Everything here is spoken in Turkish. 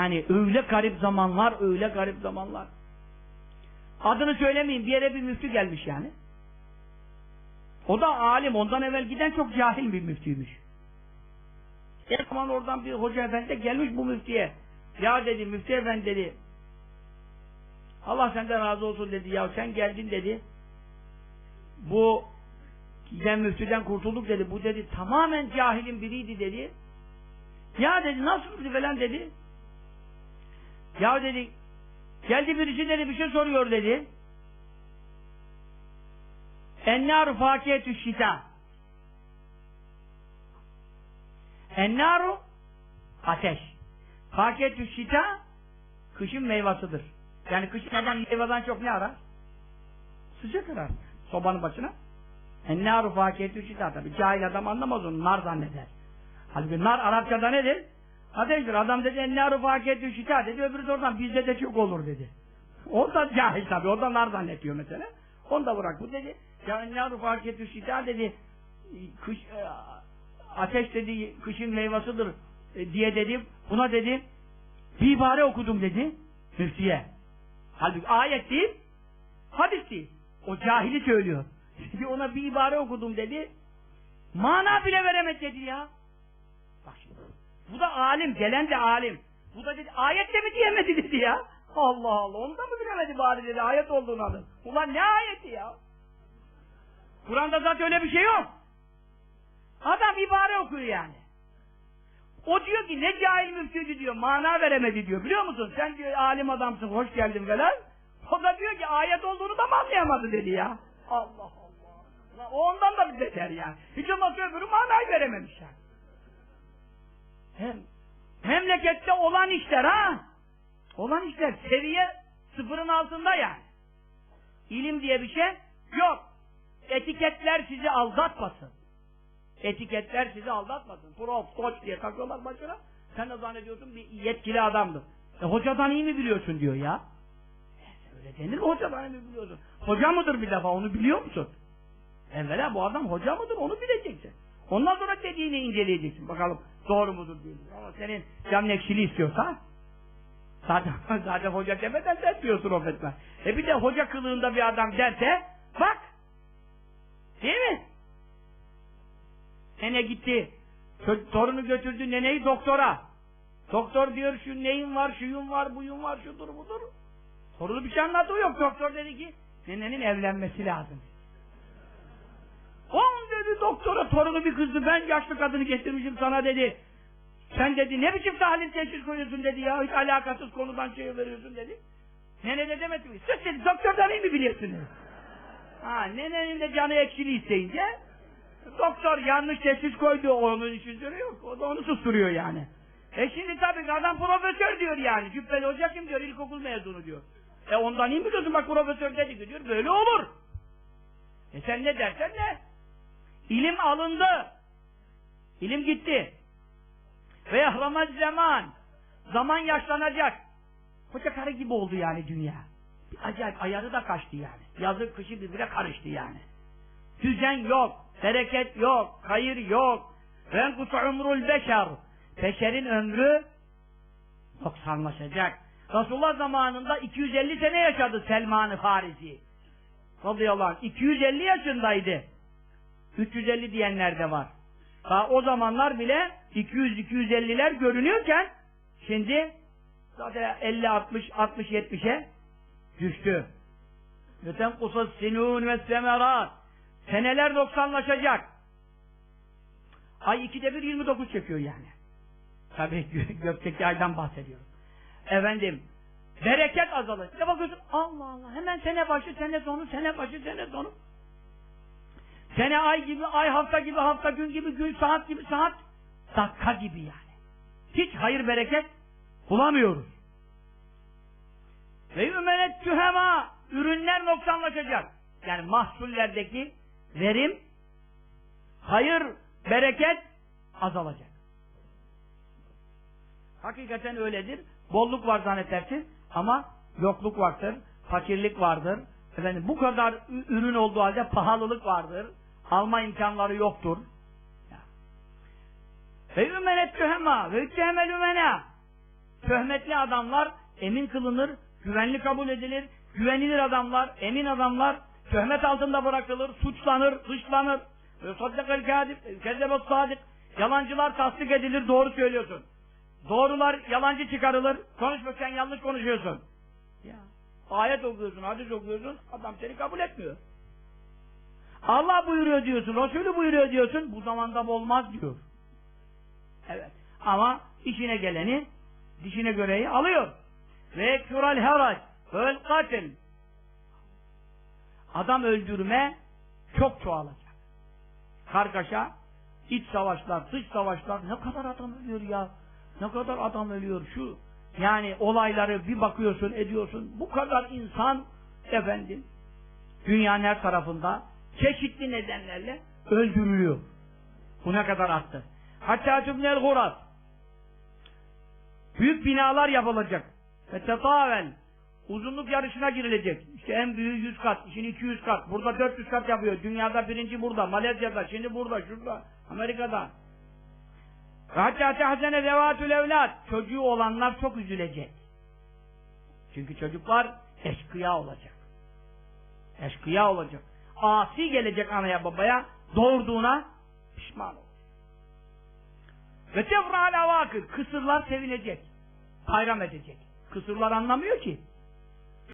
Hani öyle garip zamanlar, öyle garip zamanlar. Adını söylemeyeyim, bir yere bir müftü gelmiş yani. O da alim, ondan evvel giden çok cahil bir müftüymüş. E zaman oradan bir hoca efendi gelmiş bu müftiye. Ya dedi, müftü efendi dedi. Allah senden razı olsun dedi. Ya sen geldin dedi. Bu giden müftüden kurtulduk dedi. Bu dedi tamamen cahilin biriydi dedi. Ya dedi nasıl falan dedi. Ya dedi geldi birisi dedi bir şey soruyor dedi. Ennâru fâkiyetü şita. Ennâru ateş. Fâkiyetü şita kışın meyvasıdır. Yani kışın adam meyveden çok ne arar? Sıcak arar. Sobanın başına. Ennâru fâkiyetü şita tabi. Cahil adam anlamaz onu. Nar zanneder. Halbuki nar Arapçada nedir? Ateştir. Adam dedi ennâru fâkiyetü şita dedi. Öbürü de oradan bizde de çok olur dedi. O da cahil tabi. O da nar zannediyor mesela. Onu da bırak. Bu dedi ya ennâru fâkiyetü şita dedi. Kış, e, ateş dedi kışın meyvasıdır e, diye dedi. Buna dedi bir ibare okudum dedi. Müftiye. Halbuki ayet değil, hadis değil. O cahili söylüyor. Şimdi ona bir ibare okudum dedi. Mana bile veremedi dedi ya. Bak şimdi. Bu da alim, gelen de alim. Bu da dedi, ayette mi diyemedi dedi ya. Allah Allah, onu da mı bilemedi bari dedi, ayet olduğunu alın. Ulan ne ayeti ya? Kur'an'da zaten öyle bir şey yok. Adam ibare okuyor yani. O diyor ki ne cahil müftüydü diyor, mana veremedi diyor. Biliyor musun? Sen diyor alim adamsın, hoş geldin falan. O da diyor ki ayet olduğunu da mı anlayamadı dedi ya. Allah Allah. Ondan da bir beter yani. Hiç olmazsa öbürü manayı verememiş yani. Hem memlekette olan işler ha. Olan işler seviye sıfırın altında yani. İlim diye bir şey yok. Etiketler sizi aldatmasın. Etiketler sizi aldatmasın. Prof, koç diye takıyorlar başına. Sen de zannediyorsun bir yetkili adamdır. E hocadan iyi mi biliyorsun diyor ya. E, öyle denir mi hocadan iyi mi biliyorsun? Hoca mıdır bir defa onu biliyor musun? Evvela bu adam hoca mıdır onu bileceksin. Ondan sonra dediğini inceleyeceksin. Bakalım doğru mudur diyor. Ama senin canın ekşili istiyorsa zaten, zaten hoca demeden dertmiyorsun o fetva. E bir de hoca kılığında bir adam derse bak değil mi? Nene gitti. Torunu götürdü neneyi doktora. Doktor diyor şu neyin var, şuyun var, buyun var, şudur budur. Torunu bir şey anlattığı yok. Doktor dedi ki nenenin evlenmesi lazım. On dedi doktora torunu bir kızdı ben yaşlı kadını getirmişim sana dedi. Sen dedi ne biçim tahlil teşhis koyuyorsun dedi ya hiç alakasız konudan şey veriyorsun dedi. Nene de demedi mi? Sus dedi doktordan iyi mi biliyorsun dedi. Ha nenenin de canı ekşili isteyince doktor yanlış teşhis koydu onun için yok. O da onu susturuyor yani. E şimdi tabii adam profesör diyor yani. Cübbeli hoca kim diyor? İlkokul mezunu diyor. E ondan iyi mi diyorsun? Bak profesör dedi diyor. Böyle olur. E sen ne dersen ne? İlim alındı. İlim gitti. Ve yahramaz zaman. Zaman yaşlanacak. Koca karı gibi oldu yani dünya. Bir acayip ayarı da kaçtı yani. Yazık kışı birbirine karıştı yani. Düzen yok, bereket yok, hayır yok. Renkutu umrul beşer. Beşerin ömrü noksanlaşacak. Resulullah zamanında 250 sene yaşadı Selman-ı Farisi. Radıyallahu anh. 250 yaşındaydı. 350 diyenler de var. Daha o zamanlar bile 200-250'ler görünüyorken şimdi zaten 50-60, 60-70'e düştü. Öten kusas sinun ve semerat. Seneler 90'laşacak. Ay ikide bir 29 çekiyor yani. Tabii gö- gökteki aydan bahsediyorum. Efendim, bereket azalır. De bakıyorsun, Allah Allah, hemen sene başı, sene sonu, sene başı, sene sonu. Sene ay gibi, ay hafta gibi, hafta gün gibi, gün saat gibi, saat dakika gibi yani. Hiç hayır bereket bulamıyoruz. Ve ümenet tühema ürünler noksanlaşacak. Yani mahsullerdeki verim, hayır, bereket azalacak. Hakikaten öyledir. Bolluk var zannedersin ama yokluk vardır, fakirlik vardır. Efendim bu kadar ürün olduğu halde pahalılık vardır. Alma imkanları yoktur. Ve ümenet tühema ve üttehemel ümena Töhmetli adamlar emin kılınır, güvenli kabul edilir. Güvenilir adamlar, emin adamlar töhmet altında bırakılır, suçlanır, dışlanır. Ve saddakal kadib, kezzebet sadık. Yalancılar tasdik edilir, doğru söylüyorsun. Doğrular yalancı çıkarılır. Konuşma yanlış konuşuyorsun. Ya. Ayet okuyorsun, hadis okuyorsun, adam seni kabul etmiyor. Allah buyuruyor diyorsun, Resulü buyuruyor diyorsun, bu zamanda bu olmaz diyor. Evet. Ama işine geleni, dişine göreyi alıyor. Ve küral herac, vel katil. Adam öldürme çok çoğalacak. Kargaşa, iç savaşlar, dış savaşlar, ne kadar adam ölüyor ya. Ne kadar adam ölüyor şu. Yani olayları bir bakıyorsun, ediyorsun. Bu kadar insan efendim dünyanın her tarafında çeşitli nedenlerle öldürülüyor. Bu ne kadar arttı. Hatta tübnel gurat. Büyük binalar yapılacak. Ve tetavel. Uzunluk yarışına girilecek. İşte en büyüğü 100 kat, şimdi 200 kat. Burada 400 kat yapıyor. Dünyada birinci burada, Malezya'da, şimdi burada, şurada, Amerika'da. Hatta tehzene zevatül evlat. Çocuğu olanlar çok üzülecek. Çünkü çocuklar eşkıya olacak. Eşkıya olacak. Asi gelecek anaya babaya, doğurduğuna pişman olacak. Ve tefra'l avakır. Kısırlar sevinecek. Bayram edecek. Kısırlar anlamıyor ki.